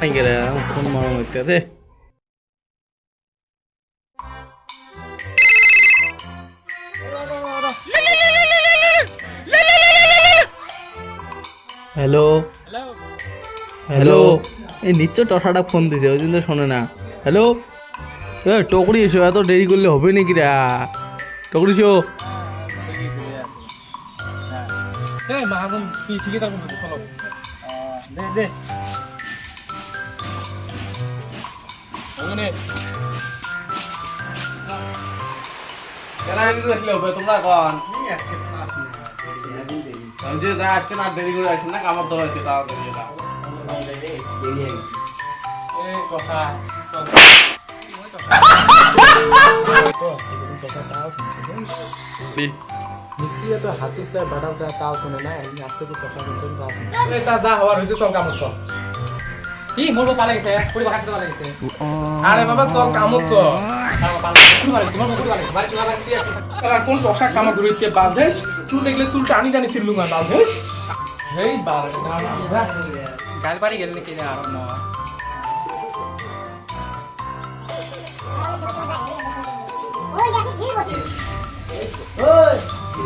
নাকি রে ফোন মারাম একটা হ্যালো হ্যালো এই নিশ্চয় টঠাটা ফোন দিছে ওই জন্য শোনে না। হ্যালো এ টকরি এসো এত দেরি করলে হবে নাকি রে? টকরি এসো। এই মাহাজন ঠিকই থাকব চলো। দে দে। তোমরা কন যে যা আসছে না দেরি করে না কামার ধর তাড়াতাড়ি এটা হয়ে এই কথা মিস্ত্রি তো হাতু চায় বাটাও চায় তাও শোনে না আস্তে করে কথা বলছেন তা যা হওয়ার হয়েছে কামত চল কি মোর পালে গেছে পুরি বাগান পালে গেছে আরে বাবা চল কামত চল। কোন টসাক কামত ধরেছে বালদেশ চুল দেখলে চুল টানি টানি ছিললুম আর বালদেশ হেই বাল গেল নাকি আর ন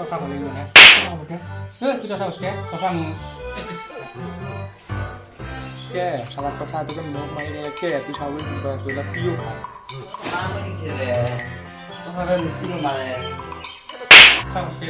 টসা বলি না এ তুই টসা বসকে টসা মু কে শালা কথা তোকে মুখ মারি গেলে কে তুই সবাই চিন্তা তুই পিও খা তোর মিস্ত্রি মারে টসা বসকে